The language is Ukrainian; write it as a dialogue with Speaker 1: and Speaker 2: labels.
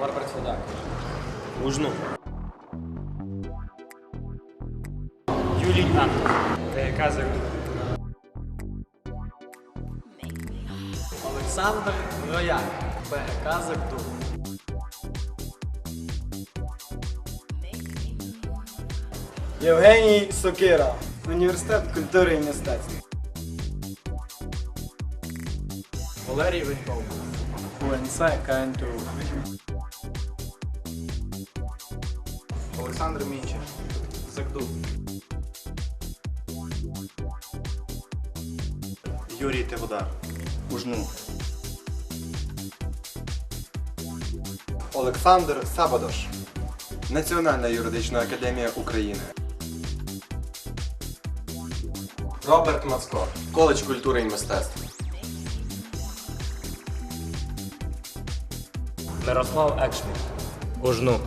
Speaker 1: Роберт Федак.
Speaker 2: Ужну.
Speaker 1: Юлій Антон. ТК Зеркало.
Speaker 3: Олександр Рояк, БГК «Зеркало».
Speaker 4: Євгеній Сокира, Університет культури і мистецтв.
Speaker 3: Валерій Веньков.
Speaker 4: УНС КНТУ.
Speaker 3: Олександр Мінчев. ЗАКДУ.
Speaker 2: Юрій Теводар. Ужну.
Speaker 5: Олександр Сабадош. Національна юридична академія України. Роберт Мацко. Коледж культури і мистецтв.
Speaker 1: Мирослав Екшміт.
Speaker 2: Ужну.